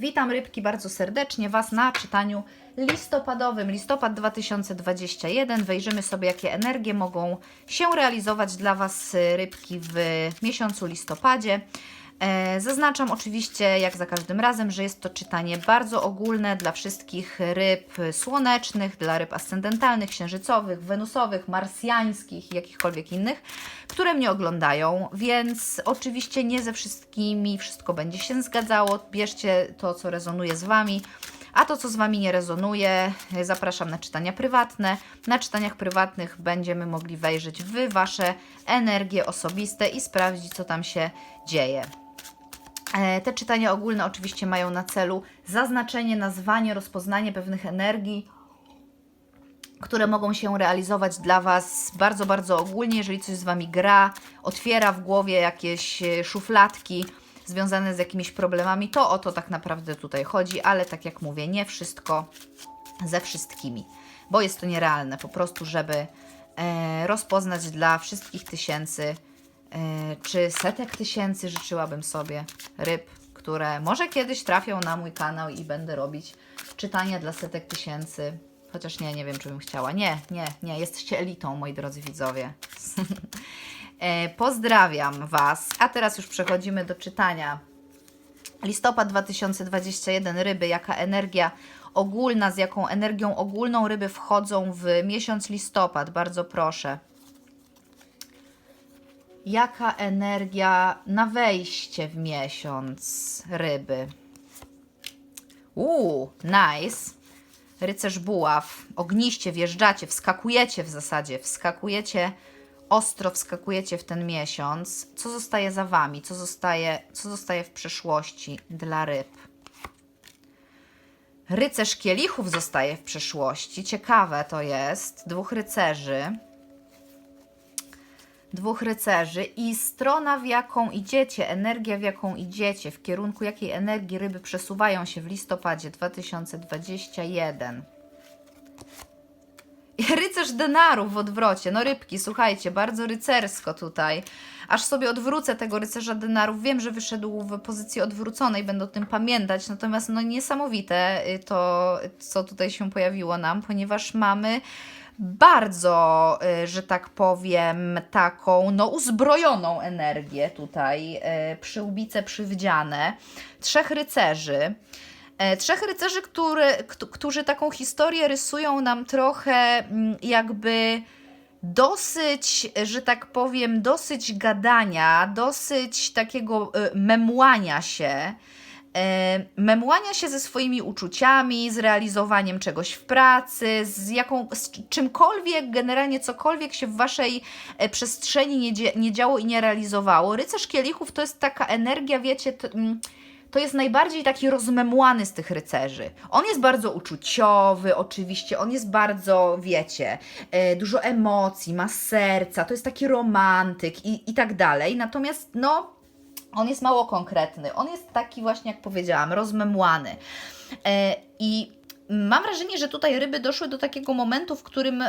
Witam rybki bardzo serdecznie Was na czytaniu listopadowym. Listopad 2021. Wejrzymy sobie, jakie energie mogą się realizować dla Was rybki w miesiącu listopadzie. E, Zaznaczam oczywiście, jak za każdym razem, że jest to czytanie bardzo ogólne dla wszystkich ryb słonecznych, dla ryb ascendentalnych, księżycowych, wenusowych, marsjańskich i jakichkolwiek innych, które mnie oglądają, więc oczywiście nie ze wszystkimi wszystko będzie się zgadzało. Bierzcie to, co rezonuje z Wami. A to, co z Wami nie rezonuje, zapraszam na czytania prywatne. Na czytaniach prywatnych będziemy mogli wejrzeć w Wasze energie osobiste i sprawdzić, co tam się dzieje. E, Te czytania ogólne oczywiście mają na celu zaznaczenie, nazwanie, rozpoznanie pewnych energii, które mogą się realizować dla Was bardzo, bardzo ogólnie, jeżeli coś z Wami gra, otwiera w głowie jakieś e, szufladki związane z jakimiś problemami, to o to tak naprawdę tutaj chodzi, ale tak jak mówię, nie wszystko ze wszystkimi, bo jest to nierealne. Po prostu, żeby e, rozpoznać dla wszystkich tysięcy czy setek tysięcy życzyłabym sobie ryb, które może kiedyś trafią na mój kanał i będę robić czytania dla setek tysięcy. Chociaż nie, nie wiem, czy bym chciała. Nie, nie, nie, jesteście elitą, moi drodzy widzowie. E, Pozdrawiam Was. A teraz już przechodzimy do czytania. Listopad 2021 ryby, jaka energia ogólna, z jaką energią ogólną ryby wchodzą w miesiąc listopad? Bardzo proszę. Jaka energia na wejście w miesiąc ryby? Uuu, nice. Rycerz buław, ogniście wjeżdżacie, wskakujecie w zasadzie, wskakujecie, ostro wskakujecie w ten miesiąc. Co zostaje za wami? Co zostaje, co zostaje w przyszłości dla ryb? Rycerz kielichów zostaje w przyszłości. Ciekawe to jest. Dwóch rycerzy dwóch rycerzy i strona, w jaką idziecie, energia, w jaką idziecie, w kierunku jakiej energii ryby przesuwają się w listopadzie 2021. I rycerz denarów w odwrocie. No rybki, słuchajcie, bardzo rycersko tutaj. Aż sobie odwrócę tego rycerza denarów. Wiem, że wyszedł w pozycji odwróconej, będę o tym pamiętać. Natomiast no niesamowite y, to, co tutaj się pojawiło nam, ponieważ mamy bardzo, y, że tak powiem, taką no uzbrojoną energię tutaj, y, przyłbice przywdziane. Trzech rycerzy. E, Trzech rycerzy, które, kt- którzy taką historię rysują nam trochę mm, jakby dosyć, że tak powiem, dosyć gadania, dosyć takiego y, memłania się. Memłania się ze swoimi uczuciami, z realizowaniem czegoś w pracy, z jaką, z czymkolwiek, generalnie cokolwiek się w waszej e, przestrzeni nie, nie działo i nie realizowało. Rycerz kielichów to jest taka energia, wiecie, to, mm, to jest najbardziej taki rozmemłany z tych rycerzy. On jest bardzo uczuciowy, oczywiście, on jest bardzo, wiecie, e, dużo emocji, ma serca, to jest taki romantyk i, i tak dalej. Natomiast, no, on jest mało konkretny. On jest taki właśnie, jak powiedziałam, rozmemłany. E, I mam wrażenie, że tutaj ryby doszły do takiego momentu, w którym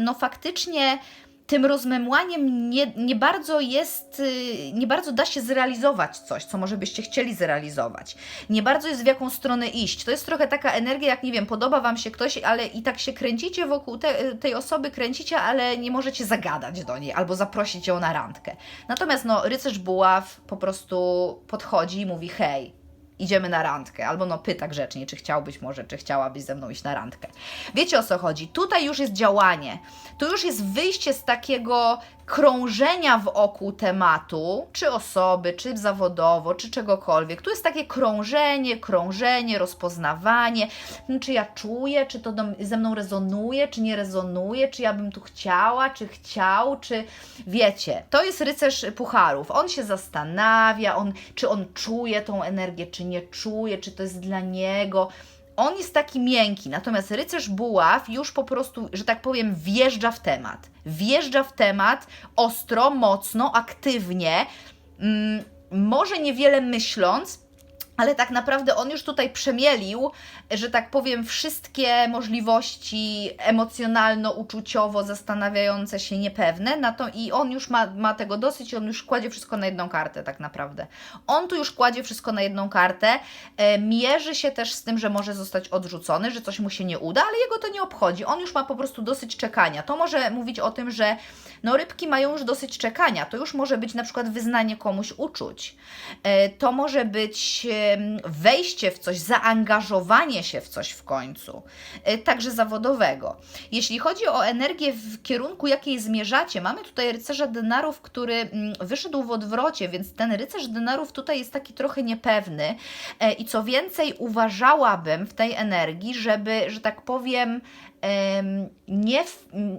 no faktycznie tym rozmemłaniem nie, nie bardzo jest, y, nie bardzo da się zrealizować coś, co może byście chcieli zrealizować. Nie bardzo jest w jaką stronę iść. To jest trochę taka energia, jak nie wiem, podoba Wam się ktoś, ale i tak się kręcicie wokół te, tej osoby, kręcicie, ale nie możecie zagadać do niej albo zaprosić ją na randkę. Natomiast no, rycerz buław po prostu podchodzi i mówi hej, idziemy na randkę, albo no pyta grzecznie, czy chciałbyś może, czy chciałabyś ze mną iść na randkę. Wiecie o co chodzi? Tutaj już jest działanie, tu już jest wyjście z takiego krążenia wokół tematu, czy osoby, czy zawodowo, czy czegokolwiek. Tu jest takie krążenie, krążenie, rozpoznawanie, Hmm, czy ja czuję, czy to do, ze mną rezonuje, czy nie rezonuje, czy ja bym tu chciała, czy chciał, czy wiecie, to jest rycerz pucharów. On się zastanawia, on, czy on czuje tą energię, czy nie czuje, czy to jest dla niego. On jest taki miękki, natomiast rycerz buław już po prostu, że tak powiem, wjeżdża w temat. Wjeżdża w temat ostro, mocno, aktywnie, mm, może niewiele myśląc, ale tak naprawdę on już tutaj przemielił, że tak powiem, wszystkie możliwości emocjonalno-uczuciowo zastanawiające się niepewne, na to i on już ma, ma tego dosyć on już kładzie wszystko na jedną kartę tak naprawdę. On tu już kładzie wszystko na jedną kartę, e, mierzy się też z tym, że może zostać odrzucony, że coś mu się nie uda, ale jego to nie obchodzi. On już ma po prostu dosyć czekania. To może mówić o tym, że no rybki mają już dosyć czekania. To już może być na przykład wyznanie komuś uczuć. E, To może być em, wejście w coś, zaangażowanie się w coś w końcu, e, także zawodowego. Jeśli chodzi o energię w kierunku, jakiej zmierzacie, mamy tutaj rycerza denarów, który mm, wyszedł w odwrocie, więc ten rycerz denarów tutaj jest taki trochę niepewny e, i co więcej, uważałabym w tej energii, żeby, że tak powiem, em, nie,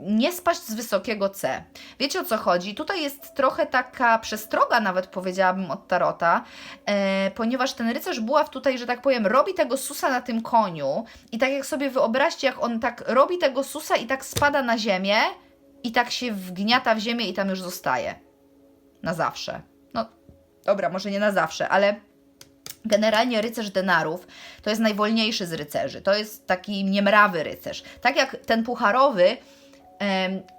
nie spaść z wysokiego C. Wiecie o co chodzi? Tutaj jest trochę taka przestroga, nawet powiedziałabym od Tarota, e, ponieważ ten rycerz buław tutaj, że tak powiem, robi tego susa na tym koniu i tak jak sobie wyobraźcie, jak on tak robi tego susa i tak spada na ziemię i tak się wgniata w ziemię i tam już zostaje. Na zawsze. No, dobra, może nie na zawsze, ale Generalnie rycerz denarów to jest najwolniejszy z rycerzy. To jest taki niemrawy rycerz. Tak jak ten pucharowy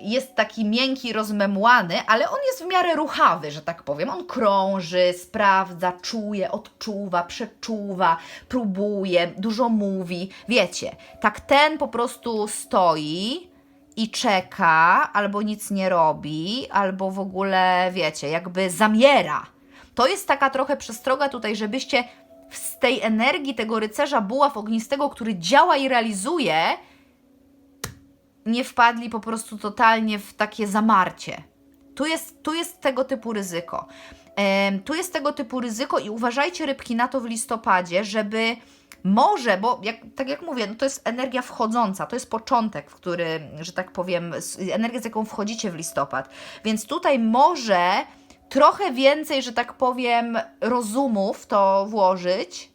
jest taki miękki, rozmemłany, ale on jest w miarę ruchawy, że tak powiem. On krąży, sprawdza, czuje, odczuwa, przeczuwa, próbuje, dużo mówi. Wiecie, tak ten po prostu stoi i czeka, albo nic nie robi, albo w ogóle, wiecie, jakby zamiera. To jest taka trochę przestroga tutaj, żebyście z tej energii tego rycerza buław ognistego, który działa i realizuje, nie wpadli po prostu totalnie w takie zamarcie. Tu jest, tu jest tego typu ryzyko. Tu jest tego typu ryzyko i uważajcie rybki na to w listopadzie, żeby może, bo jak, tak jak mówię, no to jest energia wchodząca, to jest początek, w który, że tak powiem, energia, z jaką wchodzicie w listopad. Więc tutaj może trochę więcej, że tak powiem, rozumu w to włożyć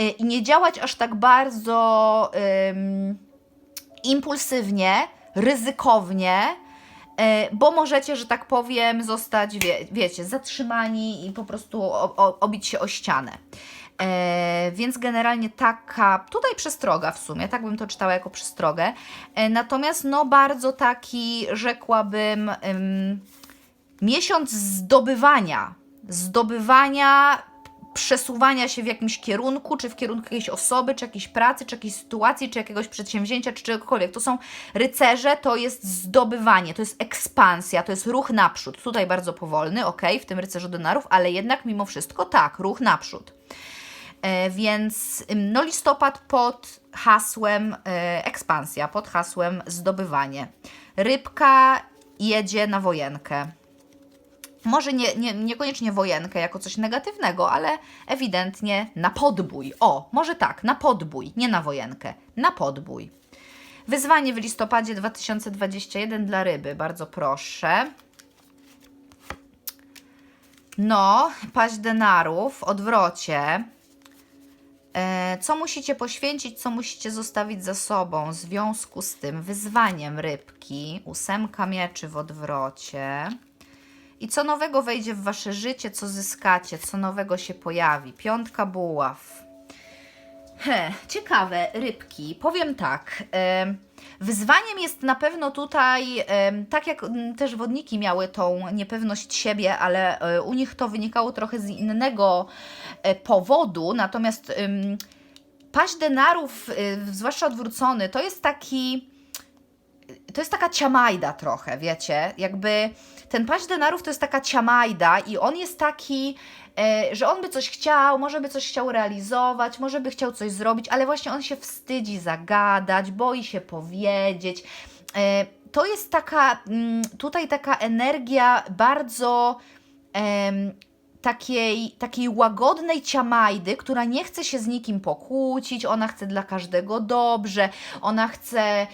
y, i nie działać aż tak bardzo ym, impulsywnie, ryzykownie, e, bo możecie, że tak powiem, zostać, wie, wiecie, zatrzymani i po prostu obić się o ścianę. E, więc generalnie taka, tutaj przestroga w sumie, tak bym to czytała jako przestrogę. E, natomiast no bardzo taki, rzekłabym, ym, miesiąc zdobywania, zdobywania, przesuwania się w jakimś kierunku, czy w kierunku jakiejś osoby, czy jakiejś pracy, czy jakiejś sytuacji, czy jakiegoś przedsięwzięcia, czy czegokolwiek. To są rycerze, to jest zdobywanie, to jest ekspansja, to jest ruch naprzód. Tutaj bardzo powolny, ok, w tym rycerzu denarów, ale jednak mimo wszystko tak, ruch naprzód. E, Więc no, listopad pod hasłem e, ekspansja, pod hasłem zdobywanie. Rybka jedzie na wojenkę. Może nie, nie, niekoniecznie wojenkę jako coś negatywnego, ale ewidentnie na podbój. O, może tak, na podbój, nie na wojenkę, na podbój. Wyzwanie w listopadzie 2021 dla ryby, bardzo proszę. No, paść denarów w odwrocie. E, Co musicie poświęcić, co musicie zostawić za sobą w związku z tym wyzwaniem rybki, ósemka mieczy w odwrocie. I co nowego wejdzie w wasze życie, co zyskacie, co nowego się pojawi. Piątka buław. He, ciekawe, rybki. Powiem tak. em, Wyzwaniem jest na pewno tutaj, tak jak mm, też wodniki miały tą niepewność siebie, ale e, u nich to wynikało trochę z innego e, powodu. Natomiast paść denarów, y, zwłaszcza odwrócony, to jest taki to jest taka ciamajda trochę, wiecie, jakby ten paść denarów to jest taka ciamajda i on jest taki, e, że on by coś chciał, może by coś chciał realizować, może by chciał coś zrobić, ale właśnie on się wstydzi zagadać, boi się powiedzieć. E, to jest taka, mm, tutaj taka energia bardzo takiej, takiej łagodnej ciamajdy, która nie chce się z nikim pokłócić, ona chce dla każdego dobrze, ona chce,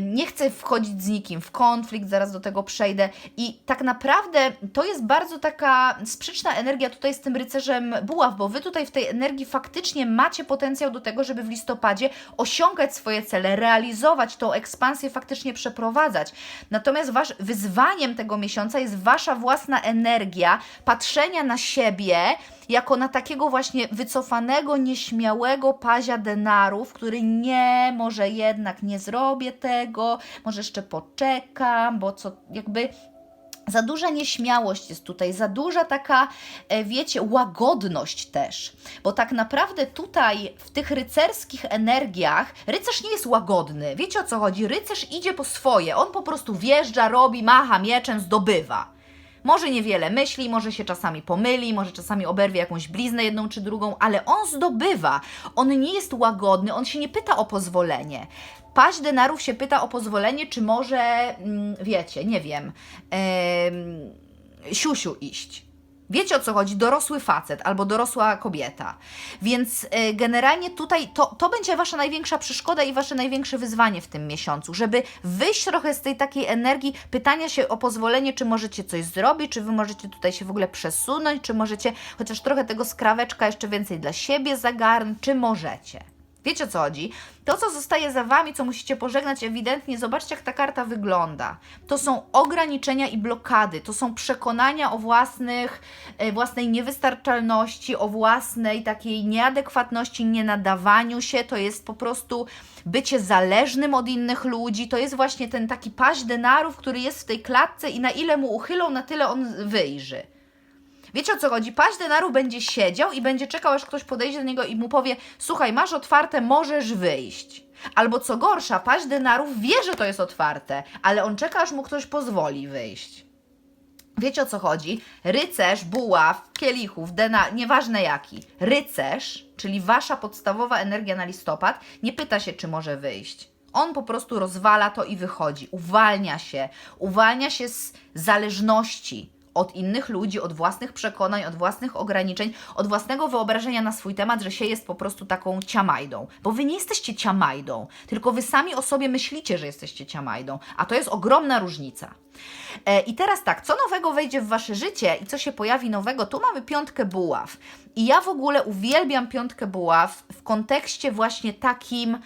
nie chce wchodzić z nikim w konflikt, zaraz do tego przejdę. I tak naprawdę to jest bardzo taka sprzeczna energia tutaj z tym rycerzem buław, bo wy tutaj w tej energii faktycznie macie potencjał do tego, żeby w listopadzie osiągać swoje cele, realizować tą ekspansję, faktycznie przeprowadzać. Natomiast wasz, wyzwaniem tego miesiąca jest wasza własna energia patrzenia na siebie jako na takiego właśnie wycofanego, nieśmiałego pazia denarów, który nie, może jednak nie zrobię tego, może jeszcze poczekam, bo co jakby za duża nieśmiałość jest tutaj, za duża taka, e, wiecie, łagodność też. Bo tak naprawdę tutaj w tych rycerskich energiach rycerz nie jest łagodny. Wiecie o co chodzi? Rycerz idzie po swoje. On po prostu wjeżdża, robi, macha mieczem, zdobywa. Może niewiele myśli, może się czasami pomyli, może czasami oberwie jakąś bliznę jedną czy drugą, ale on zdobywa. On nie jest łagodny, on się nie pyta o pozwolenie. Paź denarów się pyta o pozwolenie, czy może, mm, wiecie, nie wiem, em, siusiu iść. Wiecie o co chodzi? Dorosły facet albo dorosła kobieta. Więc e, generalnie tutaj to, to będzie Wasza największa przeszkoda i Wasze największe wyzwanie w tym miesiącu, żeby wyjść trochę z tej takiej energii pytania się o pozwolenie, czy możecie coś zrobić, czy Wy możecie tutaj się w ogóle przesunąć, czy możecie chociaż trochę tego skraweczka jeszcze więcej dla siebie zagarnąć, czy możecie. Wiecie o co chodzi? To, co zostaje za wami, co musicie pożegnać, ewidentnie, zobaczcie, jak ta karta wygląda. To są ograniczenia i blokady, to są przekonania o własnych, e, własnej niewystarczalności, o własnej takiej nieadekwatności, nienadawaniu się. To jest po prostu bycie zależnym od innych ludzi. To jest właśnie ten taki paź denarów, który jest w tej klatce i na ile mu uchylą, na tyle on wyjrzy. Wiecie o co chodzi? Paź denarów będzie siedział i będzie czekał, aż ktoś podejdzie do niego i mu powie: Słuchaj, masz otwarte, możesz wyjść. Albo co gorsza, paź denarów wie, że to jest otwarte, ale on czeka, aż mu ktoś pozwoli wyjść. Wiecie o co chodzi? Rycerz, buław, kielichów, dena, nieważne jaki. Rycerz, czyli wasza podstawowa energia na listopad, nie pyta się, czy może wyjść. On po prostu rozwala to i wychodzi. Uwalnia się. Uwalnia się z zależności od innych ludzi, od własnych przekonań, od własnych ograniczeń, od własnego wyobrażenia na swój temat, że się jest po prostu taką ciamajdą. Bo wy nie jesteście ciamajdą, tylko wy sami o sobie myślicie, że jesteście ciamajdą, a to jest ogromna różnica. E, I teraz tak, co nowego wejdzie w wasze życie i co się pojawi nowego? Tu mamy piątkę buław. I ja w ogóle uwielbiam piątkę buław w kontekście właśnie takim.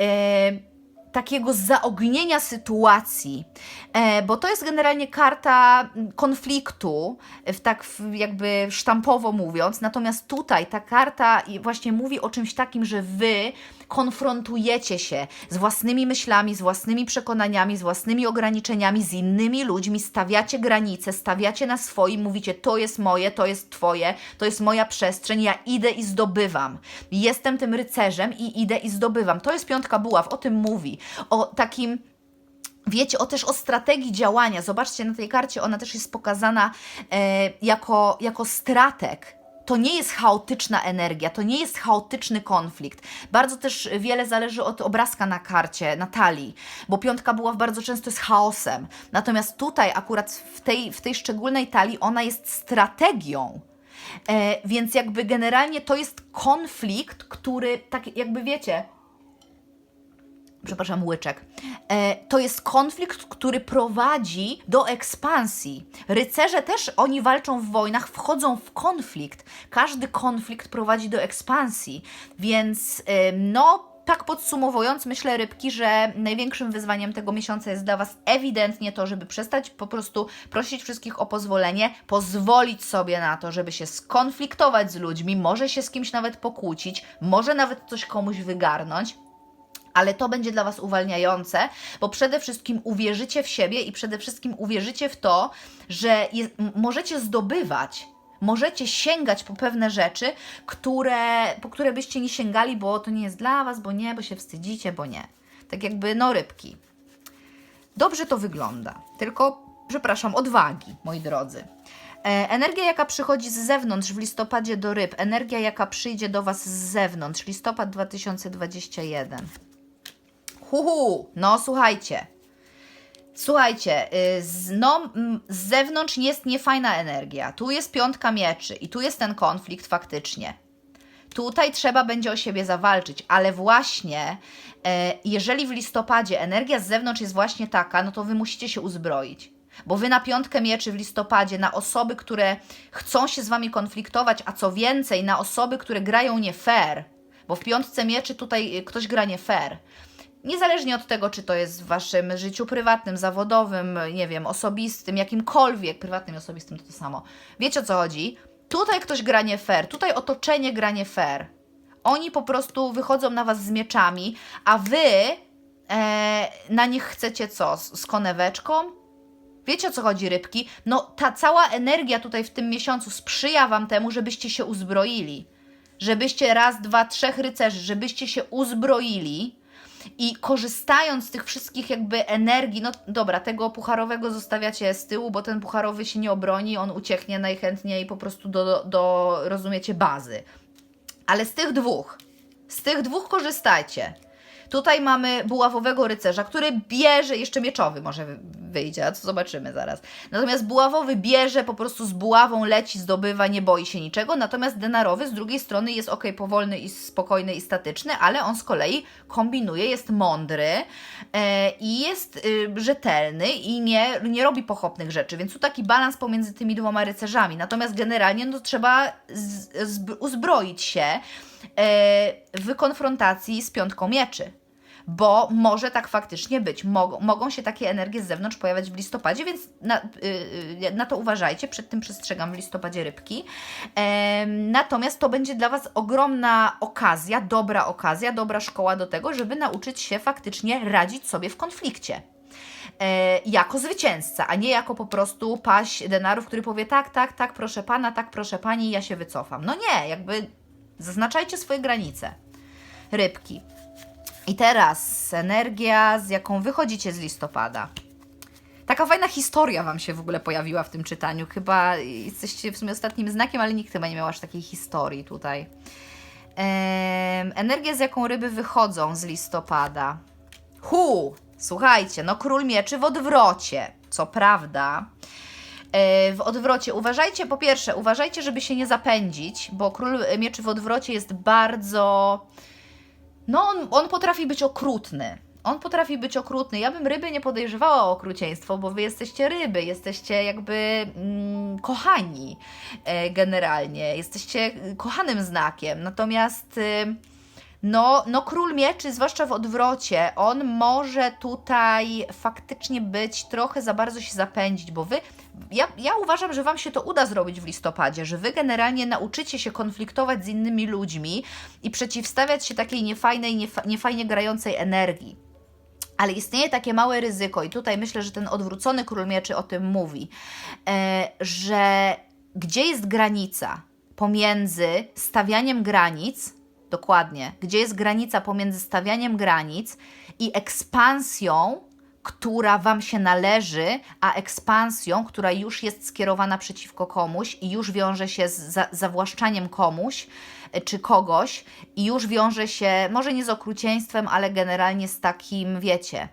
E, takiego zaognienia sytuacji, e, bo to jest generalnie karta konfliktu, w tak jakby sztampowo mówiąc, natomiast tutaj ta karta właśnie mówi o czymś takim, że wy konfrontujecie się z własnymi myślami, z własnymi przekonaniami, z własnymi ograniczeniami, z innymi ludźmi, stawiacie granice, stawiacie na swoim, mówicie to jest moje, to jest twoje, to jest moja przestrzeń, ja idę i zdobywam. Jestem tym rycerzem i idę i zdobywam. To jest piątka buław, o tym mówi. O takim Wiecie, o też o strategii działania. Zobaczcie na tej karcie, ona też jest pokazana e, jako, jako strateg. To nie jest chaotyczna energia, to nie jest chaotyczny konflikt. Bardzo też wiele zależy od obrazka na karcie, na talii, bo piątka buław bardzo często jest chaosem. Natomiast tutaj, akurat w tej, w tej szczególnej talii, ona jest strategią. E, więc jakby generalnie to jest konflikt, który, tak jakby wiecie, przepraszam, łyczek. E, to jest konflikt, który prowadzi do ekspansji. Rycerze też, oni walczą w wojnach, wchodzą w konflikt. Każdy konflikt prowadzi do ekspansji, więc e, no. Tak podsumowując, myślę rybki, że największym wyzwaniem tego miesiąca jest dla Was ewidentnie to, żeby przestać po prostu prosić wszystkich o pozwolenie, pozwolić sobie na to, żeby się skonfliktować z ludźmi, może się z kimś nawet pokłócić, może nawet coś komuś wygarnąć, ale to będzie dla Was uwalniające, bo przede wszystkim uwierzycie w siebie i przede wszystkim uwierzycie w to, że je, możecie zdobywać, możecie sięgać po pewne rzeczy, które, po które byście nie sięgali, bo to nie jest dla Was, bo nie, bo się wstydzicie, bo nie. Tak jakby, no rybki. Dobrze to wygląda, tylko, przepraszam, odwagi, moi drodzy. E, Energia, jaka przychodzi z zewnątrz w listopadzie do ryb, energia, jaka przyjdzie do Was z zewnątrz, listopad 2021. Huhu, no słuchajcie. Słuchajcie, y, z, no, z zewnątrz jest niefajna energia. Tu jest piątka mieczy i tu jest ten konflikt faktycznie. Tutaj trzeba będzie o siebie zawalczyć, ale właśnie e, jeżeli w listopadzie energia z zewnątrz jest właśnie taka, no to wy musicie się uzbroić. Bo wy na piątkę mieczy w listopadzie, na osoby, które chcą się z wami konfliktować, a co więcej, na osoby, które grają nie fair, bo w piątce mieczy tutaj y, ktoś gra nie fair. Niezależnie od tego, czy to jest w waszym życiu prywatnym, zawodowym, nie wiem, osobistym, jakimkolwiek, prywatnym i osobistym to to samo. Wiecie o co chodzi? Tutaj ktoś gra nie fair, tutaj otoczenie gra nie fair. Oni po prostu wychodzą na was z mieczami, a wy e, na nich chcecie co? Z, z koneweczką? Wiecie o co chodzi, rybki? No, ta cała energia tutaj w tym miesiącu sprzyja wam temu, żebyście się uzbroili. Żebyście raz, dwa, trzech rycerzy, żebyście się uzbroili i korzystając z tych wszystkich jakby energii, no dobra, tego pucharowego zostawiacie z tyłu, bo ten pucharowy się nie obroni, on ucieknie najchętniej po prostu do, do, do rozumiecie, bazy. Ale z tych dwóch, z tych dwóch korzystajcie. Tutaj mamy buławowego rycerza, który bierze, jeszcze mieczowy może wy- wyjdzie, a co zobaczymy zaraz. Natomiast buławowy bierze, po prostu z buławą leci, zdobywa, nie boi się niczego. Natomiast denarowy z drugiej strony jest ok, powolny i spokojny i statyczny, ale on z kolei kombinuje, jest mądry e, i jest y, rzetelny i nie, nie robi pochopnych rzeczy. Więc tu taki balans pomiędzy tymi dwoma rycerzami. Natomiast generalnie no, trzeba z, zb- uzbroić się e, w konfrontacji z piątką mieczy. Bo może tak faktycznie być. Mogą, się takie energie z zewnątrz pojawiać w listopadzie, więc na, y, y, na to uważajcie. Przed tym przestrzegam w listopadzie rybki. Natomiast to będzie dla Was ogromna okazja, dobra okazja, dobra szkoła do tego, żeby nauczyć się faktycznie radzić sobie w konflikcie e, jako zwycięzca, a nie jako po prostu paś denarów, który powie tak, tak, tak, proszę pana, tak, proszę pani, ja się wycofam. No nie, jakby zaznaczajcie swoje granice. Rybki. I teraz energia, z jaką wychodzicie z listopada. Taka fajna historia Wam się w ogóle pojawiła w tym czytaniu. Chyba jesteście w sumie ostatnim znakiem, ale nikt chyba nie miał aż takiej historii tutaj. Em, energia, z jaką ryby wychodzą z listopada. Hu! Słuchajcie, no król mieczy w odwrocie. Co prawda, w odwrocie. Uważajcie, po pierwsze, uważajcie, żeby się nie zapędzić, bo król mieczy w odwrocie jest bardzo. No, on, on potrafi być okrutny. On potrafi być okrutny. Ja bym ryby nie podejrzewała o okrucieństwo, bo wy jesteście ryby, jesteście jakby mm, kochani e, generalnie, jesteście kochanym znakiem. Natomiast. Y, no, no, król mieczy, zwłaszcza w odwrocie, on może tutaj faktycznie być trochę za bardzo się zapędzić, bo wy, ja, ja uważam, że Wam się to uda zrobić w listopadzie, że Wy generalnie nauczycie się konfliktować z innymi ludźmi i przeciwstawiać się takiej niefajnej, niefa, niefajnie grającej energii. Ale istnieje takie małe ryzyko, i tutaj myślę, że ten odwrócony król mieczy o tym mówi, e, że gdzie jest granica pomiędzy stawianiem granic, dokładnie, gdzie jest granica pomiędzy stawianiem granic i ekspansją, która Wam się należy, a ekspansją, która już jest skierowana przeciwko komuś i już wiąże się z za, zawłaszczaniem komuś e, czy kogoś i już wiąże się, może nie z okrucieństwem, ale generalnie z takim, wiecie,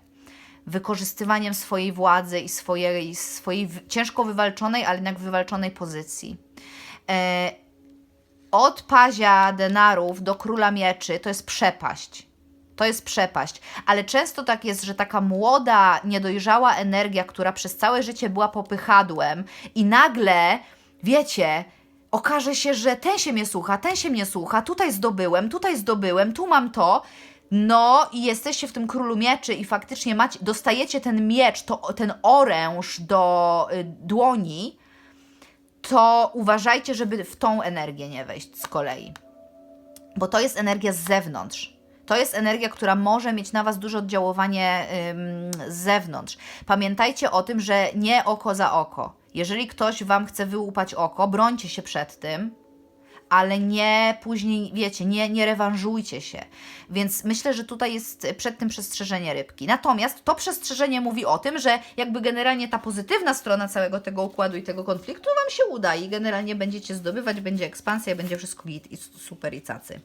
wykorzystywaniem swojej władzy i swojej, swojej ciężko wywalczonej, ale jednak wywalczonej pozycji. E, od pazia denarów do króla mieczy to jest przepaść. To jest przepaść, ale często tak jest, że taka młoda, niedojrzała energia, która przez całe życie była popychadłem i nagle, wiecie, okaże się, że ten się mnie słucha, ten się mnie słucha, tutaj zdobyłem, tutaj zdobyłem, tu mam to. No i jesteście w tym królu mieczy i faktycznie macie, dostajecie ten miecz, to, ten oręż do y, dłoni, to uważajcie, żeby w tą energię nie wejść z kolei. Bo to jest energia z zewnątrz. To jest energia, która może mieć na Was duże oddziaływanie ym, z zewnątrz. Pamiętajcie o tym, że nie oko za oko. Jeżeli ktoś Wam chce wyłupać oko, brońcie się przed tym, ale nie później, wiecie, nie, nie rewanżujcie się. Więc myślę, że tutaj jest przed tym przestrzeżenie rybki. Natomiast to przestrzeżenie mówi o tym, że jakby generalnie ta pozytywna strona całego tego układu i tego konfliktu Wam się uda i generalnie będziecie zdobywać, będzie ekspansja, będzie wszystko git i super i cacy.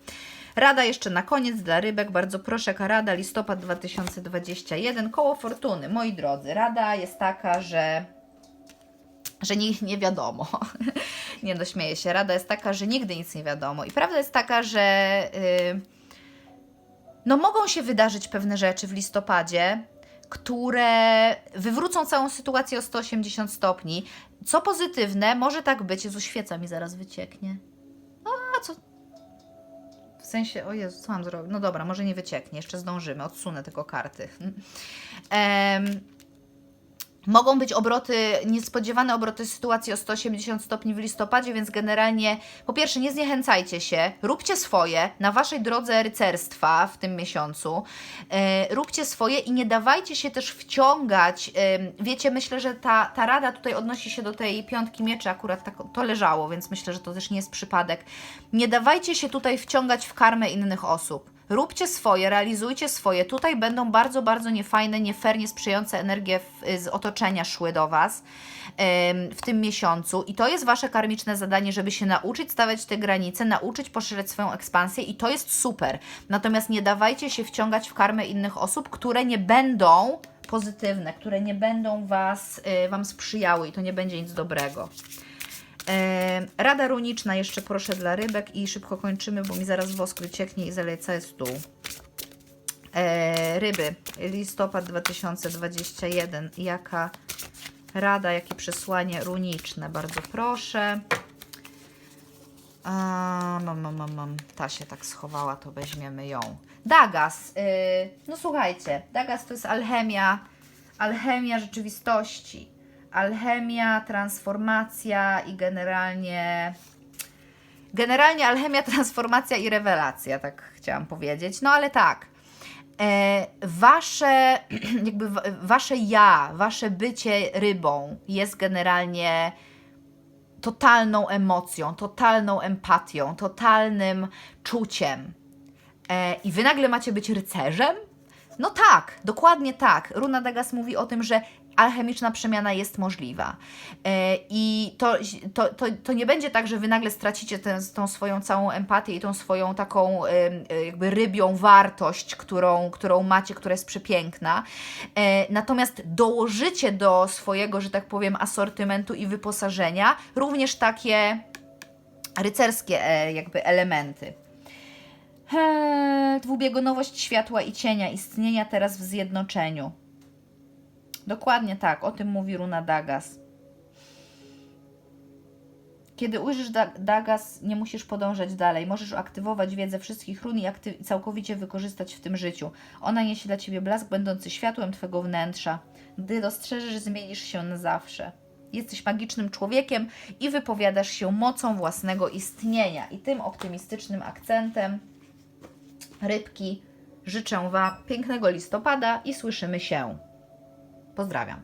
Rada jeszcze na koniec dla rybek, bardzo proszę, rada, listopad 2021, koło fortuny. Moi drodzy, rada jest taka, że że nie, nie wiadomo. nie no, śmieję się. Rada jest taka, że nigdy nic nie wiadomo. I prawda jest taka, że yy, no mogą się wydarzyć pewne rzeczy w listopadzie, które wywrócą całą sytuację o 180 stopni. Co pozytywne, może tak być. Jezu, świeca mi zaraz wycieknie. A co? W sensie, o Jezu, co mam zrobić? No dobra, może nie wycieknie, jeszcze zdążymy, odsunę tylko karty. Em, Mogą być obroty, niespodziewane obroty sytuacji o 180 stopni w listopadzie, więc generalnie po pierwsze nie zniechęcajcie się, róbcie swoje na waszej drodze rycerstwa w tym miesiącu. E, róbcie swoje i nie dawajcie się też wciągać. E, wiecie, myślę, że ta, ta rada tutaj odnosi się do tej piątki mieczy, akurat tak to leżało, więc myślę, że to też nie jest przypadek. Nie dawajcie się tutaj wciągać w karmę innych osób. Róbcie swoje, realizujcie swoje. Tutaj będą bardzo, bardzo niefajne, nie fair, niesprzyjające energie w, z otoczenia szły do Was w tym miesiącu. I to jest Wasze karmiczne zadanie, żeby się nauczyć stawiać te granice, nauczyć poszerzać swoją ekspansję i to jest super. Natomiast nie dawajcie się wciągać w karmę innych osób, które nie będą pozytywne, które nie będą was, y, Wam sprzyjały i to nie będzie nic dobrego. Rada runiczna jeszcze proszę dla rybek i szybko kończymy, bo mi zaraz wosk wycieknie i zaleje cały stół. E, ryby, listopad 2021. Jaka rada, jakie przesłanie runiczne? Bardzo proszę. A, mam, mam, mam, mam. Ta się tak schowała, to weźmiemy ją. Dagas. y, no słuchajcie, Dagas to jest alchemia, alchemia rzeczywistości. Alchemia, transformacja i generalnie generalnie alchemia, transformacja i rewelacja, tak chciałam powiedzieć. No ale tak. E, wasze, jakby wa- wasze ja, wasze bycie rybą jest generalnie totalną emocją, totalną empatią, totalnym czuciem. E, I wy nagle macie być rycerzem? No tak, dokładnie tak. Runa Dagas mówi o tym, że alchemiczna przemiana jest możliwa. E, I to, to, to, to nie będzie tak, że wy nagle stracicie tę, tą swoją całą empatię i tą swoją taką e, jakby rybią wartość, którą, którą macie, która jest przepiękna. E, Natomiast dołożycie do swojego, że tak powiem, asortymentu i wyposażenia również takie rycerskie jakby elementy. Dwubiegunowość światła i cienia, istnienia teraz w zjednoczeniu. Dokładnie tak, o tym mówi Runa Dagas. Kiedy ujrzysz da Dagas, nie musisz podążać dalej. Możesz aktywować wiedzę wszystkich run i całkowicie wykorzystać w tym życiu. Ona niesie dla Ciebie blask będący światłem Twego wnętrza. Gdy dostrzeżesz, zmienisz się na zawsze. Jesteś magicznym człowiekiem i wypowiadasz się mocą własnego istnienia. I tym optymistycznym akcentem rybki życzę Wam pięknego listopada i słyszymy się. Pozdrawiam.